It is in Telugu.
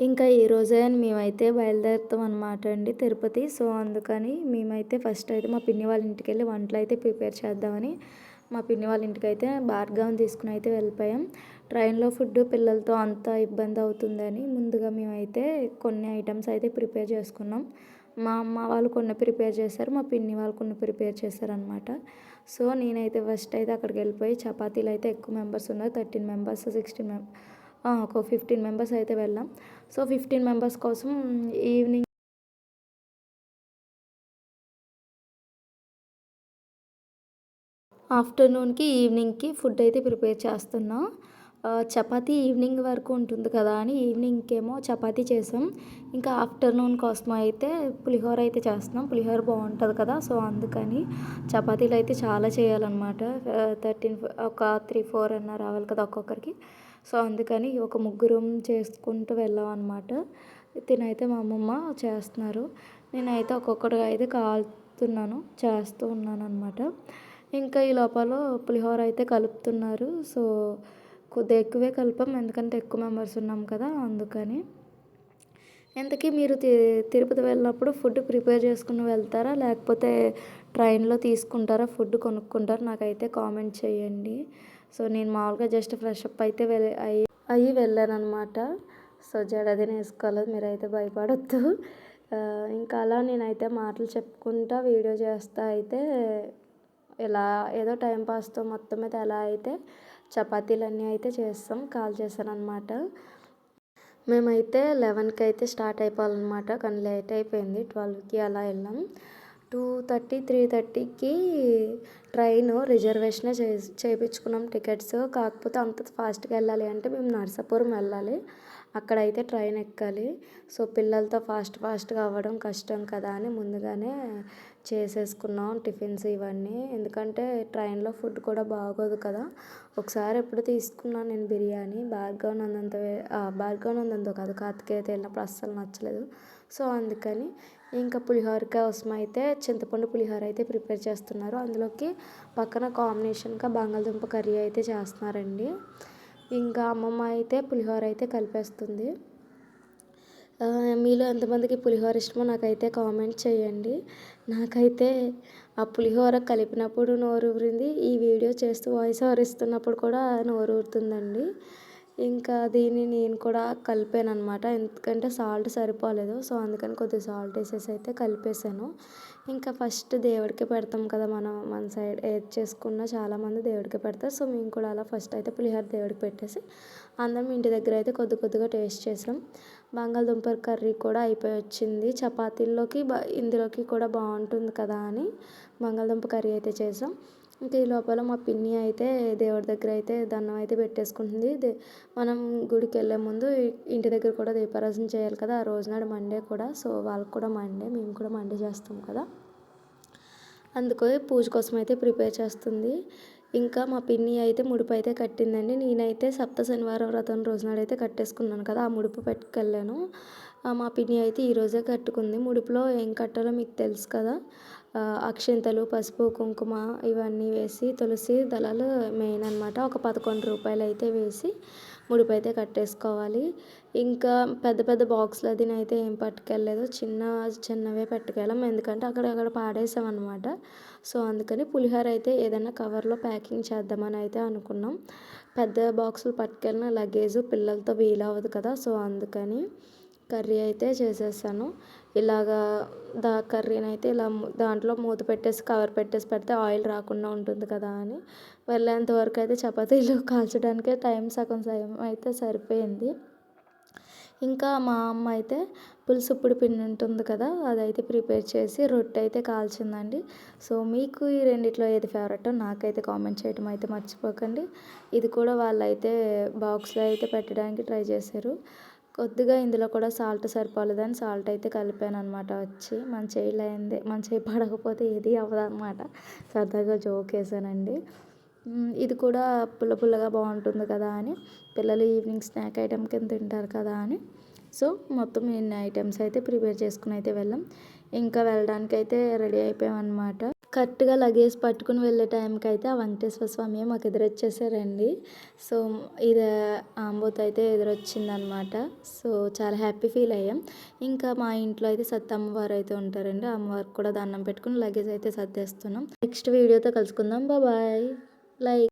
ఇంకా ఈ రోజే అని మేమైతే బయలుదేరుతాం అనమాట అండి తిరుపతి. సో అందుకని మేమైతే ఫస్ట్ అయితే మా పిన్ని వాళ్ళ ఇంటికి వెళ్ళి వంటలు అయితే ప్రిపేర్ చేద్దామని మా పిన్ని వాళ్ళ ఇంటికి అయితే భార్గవం తీసుకుని అయితే వెళ్ళిపోయాం. ట్రైన్లో ఫుడ్ పిల్లలతో అంత ఇబ్బంది అవుతుందని ముందుగా మేమైతే కొన్ని ఐటమ్స్ అయితే ప్రిపేర్ చేసుకున్నాం. మా అమ్మ వాళ్ళు కొన్ని ప్రిపేర్ చేశారు మా పిన్ని వాళ్ళు కొన్ని ప్రిపేర్ చేశారనమాట సో నేనైతే ఫస్ట్ అయితే అక్కడికి వెళ్ళిపోయి చపాతీలు అయితే ఎక్కువ మెంబర్స్ ఉన్నారు థర్టీన్ మెంబర్స్ సిక్స్టీన్ మెంబర్స్ ఒక ఫిఫ్టీన్ మెంబర్స్ అయితే వెళ్ళాం. సో ఫిఫ్టీన్ మెంబర్స్ కోసం ఈవినింగ్ ఆఫ్టర్నూన్కి ఈవినింగ్కి ఫుడ్ అయితే ప్రిపేర్ చేస్తున్నాం. చపాతీ ఈవినింగ్ వరకు ఉంటుంది కదా అని ఈవినింగ్కేమో చపాతి చపాతీ చేసాం. ఇంకా ఆఫ్టర్నూన్ కోసం అయితే పులిహోర అయితే చేస్తున్నాం. పులిహోర బాగుంటుంది కదా సో అందుకని చపాతీలు అయితే చాలా చేయాలన్నమాట. థర్టీన్ ఒక త్రీ ఫోర్ అన్న రావాలి కదా ఒక్కొక్కరికి. సో అందుకని ఒక ముగ్గురం చేసుకుంటూ వెళ్ళాం అనమాట తినైతే మా అమ్మమ్మ చేస్తున్నారు. నేనైతే ఒక్కొక్కటిగా అయితే కాలుతున్నాను చేస్తూ ఉన్నాను అనమాట ఇంకా ఈ లోపల పులిహోర అయితే కలుపుతున్నారు. సో కొద్దిగా ఎక్కువే కలిపాం ఎందుకంటే ఎక్కువ మెంబర్స్ ఉన్నాం కదా అందుకని. ఇంతకీ మీరు తి తిరుపతి వెళ్ళినప్పుడు ఫుడ్ ప్రిపేర్ చేసుకుని వెళ్తారా? లేకపోతే ట్రైన్లో తీసుకుంటారా? ఫుడ్ కొనుక్కుంటారా? నాకైతే కామెంట్ చేయండి. సో నేను మామూలుగా జస్ట్ ఫ్రెష్ అప్ అయితే వెళ్ళి అయ్యి అయ్యి వెళ్ళాను అనమాట సో జడదిన వేసుకోలేదు మీరైతే భయపడొద్దు. ఇంకా అలా నేనైతే మాటలు చెప్పుకుంటా వీడియో చేస్తా అయితే ఇలా ఏదో టైం పాస్తో మొత్తం మీద ఎలా అయితే చపాతీలన్నీ అయితే చేస్తాం కాల్ చేశాను అనమాట మేమైతే లెవెన్కి అయితే స్టార్ట్ అయిపోవాలన్నమాట కానీ లేట్ అయిపోయింది ట్వెల్వ్కి అలా వెళ్ళాం. టూ థర్టీ త్రీ థర్టీకి ట్రైన్ రిజర్వేషన్ చే చేయించుకున్నాం టికెట్స్. కాకపోతే అంత ఫాస్ట్గా వెళ్ళాలి అంటే మేము నర్సాపురం వెళ్ళాలి. అక్కడైతే ట్రైన్ ఎక్కాలి. సో పిల్లలతో ఫాస్ట్ ఫాస్ట్గా అవ్వడం కష్టం కదా అని ముందుగానే చేసేసుకున్నాం టిఫిన్స్ ఇవన్నీ. ఎందుకంటే ట్రైన్లో ఫుడ్ కూడా బాగోదు కదా. ఒకసారి ఎప్పుడు తీసుకున్నాను నేను బిర్యానీ భార్గవ్ నందంత భార్గవ్ నందంతో కాదు కార్తికేయ వెళ్ళినప్పుడు అస్సలు నచ్చలేదు. సో అందుకని ఇంకా పులిహోర కోసం అయితే చింతపండు పులిహోర అయితే ప్రిపేర్ చేస్తున్నారు. అందులోకి పక్కన కాంబినేషన్గా బంగాళదుంప కర్రీ అయితే చేస్తున్నారండి. ఇంకా అమ్మమ్మ అయితే పులిహోర అయితే కలిపేస్తుంది. మీలో ఎంతమందికి పులిహోర ఇష్టమో నాకైతే కామెంట్ చేయండి. నాకైతే ఆ పులిహోర కలిపినప్పుడు నోరు ఊరింది ఈ వీడియో చేస్తూ వాయిస్ ఓవర్ ఇస్తున్నప్పుడు కూడా నోరు ఊరుతుందండి. ఇంకా దీన్ని నేను కూడా కలిపాను అనమాట ఎందుకంటే సాల్ట్ సరిపోలేదు సో అందుకని కొద్దిగా సాల్ట్ వేసేసి అయితే కలిపేసాను ఇంకా ఫస్ట్ దేవుడికి పెడతాం కదా మనం మన సైడ్ ఏది చేసుకున్నా చాలామంది దేవుడికి పెడతారు. సో మేము కూడా అలా ఫస్ట్ అయితే పులిహోర దేవుడికి పెట్టేసి అందరం ఇంటి దగ్గర అయితే కొద్ది కొద్దిగా టేస్ట్ చేసాం. బంగాళదుంప కర్రీ కూడా అయిపోయి వచ్చింది. చపాతీల్లోకి ఇందులోకి కూడా బాగుంటుంది కదా అని బంగాళదుంప కర్రీ అయితే చేసాం. ఇంకా ఈ లోపల మా పిన్ని అయితే దేవుడి దగ్గర అయితే దండం అయితే పెట్టేసుకుంటుంది. దే మనం గుడికి వెళ్ళే ముందు ఇంటి దగ్గర కూడా దీపారాధన చేయాలి కదా. ఆ రోజు నాడు మండే కూడా. సో వాళ్ళకి కూడా మండే మేము కూడా మండే చేస్తాం కదా. అందుకే పూజ కోసం అయితే ప్రిపేర్ చేస్తుంది. ఇంకా మా పిన్ని అయితే ముడుపు అయితే కట్టిందండి. నేనైతే సప్త శనివారం వ్రతం రోజునాడైతే కట్టేసుకున్నాను కదా ఆ ముడుపు పెట్టుకెళ్ళాను. మా పిన్ని అయితే ఈరోజే కట్టుకుంది. ముడుపులో ఏం కట్టాలో మీకు తెలుసు కదా. అక్షింతలు పసుపు కుంకుమ ఇవన్నీ వేసి తులసి దళాలు మెయిన్ అనమాట ఒక పదకొండు రూపాయలు అయితే వేసి ముడుపు అయితే కట్టేసుకోవాలి. ఇంకా పెద్ద పెద్ద బాక్స్లు అది అయితే ఏం పట్టుకెళ్ళలేదు. చిన్న చిన్నవే పట్టుకెళ్ళాం. ఎందుకంటే అక్కడ అక్కడ పాడేసాం సో అందుకని పులిహోర అయితే ఏదైనా కవర్లో ప్యాకింగ్ చేద్దామని అయితే అనుకున్నాం. పెద్ద బాక్సులు పట్టుకెళ్ళిన లగేజ్ పిల్లలతో వీలవ్వదు కదా. సో అందుకని కర్రీ అయితే చేసేసాను ఇలాగా దా కర్రీని అయితే ఇలా దాంట్లో మూత పెట్టేసి కవర్ పెట్టేసి పెడితే ఆయిల్ రాకుండా ఉంటుంది కదా అని. వెళ్ళేంత వరకు అయితే చపాతీలు కాల్చడానికే టైం సగం సగం అయితే సరిపోయింది. ఇంకా మా అమ్మ అయితే పులుసుప్పుడు పిండి ఉంటుంది కదా అదైతే ప్రిపేర్ చేసి రొట్టె అయితే కాల్చిందండి. సో మీకు ఈ రెండిట్లో ఏది ఫేవరెట్ నాకైతే కామెంట్ చేయడం అయితే మర్చిపోకండి. ఇది కూడా వాళ్ళైతే బాక్స్లో అయితే పెట్టడానికి ట్రై చేశారు. కొద్దిగా ఇందులో కూడా సాల్ట్ సరిపోలేదని సాల్ట్ అయితే కలిపాను అనమాట వచ్చి. మన చేయిలో అయింది మన చేయి పడకపోతే ఏది అవ్వదు అనమాట సరదాగా జోక్ వేసానండి. ఇది కూడా పుల్ల పుల్లగా బాగుంటుంది కదా అని. పిల్లలు ఈవినింగ్ స్నాక్ ఐటెం కింద తింటారు కదా అని. సో మొత్తం ఇన్ని ఐటమ్స్ అయితే ప్రిపేర్ చేసుకుని అయితే వెళ్ళాం. ఇంకా వెళ్ళడానికి అయితే రెడీ అయిపోయాం అనమాట కరెక్ట్గా లగేజ్ పట్టుకుని వెళ్ళే టైంకి అయితే ఆ వెంకటేశ్వర స్వామి మాకు ఎదురొచ్చేసారండి. సో ఇది ఆంబోత్ అయితే ఎదురొచ్చిందనమాట. సో చాలా హ్యాపీ ఫీల్ అయ్యాం. ఇంకా మా ఇంట్లో అయితే సత్త అమ్మవారు అయితే ఉంటారండి. అమ్మవారికి కూడా దండం పెట్టుకుని లగేజ్ అయితే సర్దేస్తున్నాం. నెక్స్ట్ వీడియోతో కలుసుకుందాం. బాయ్. లైక్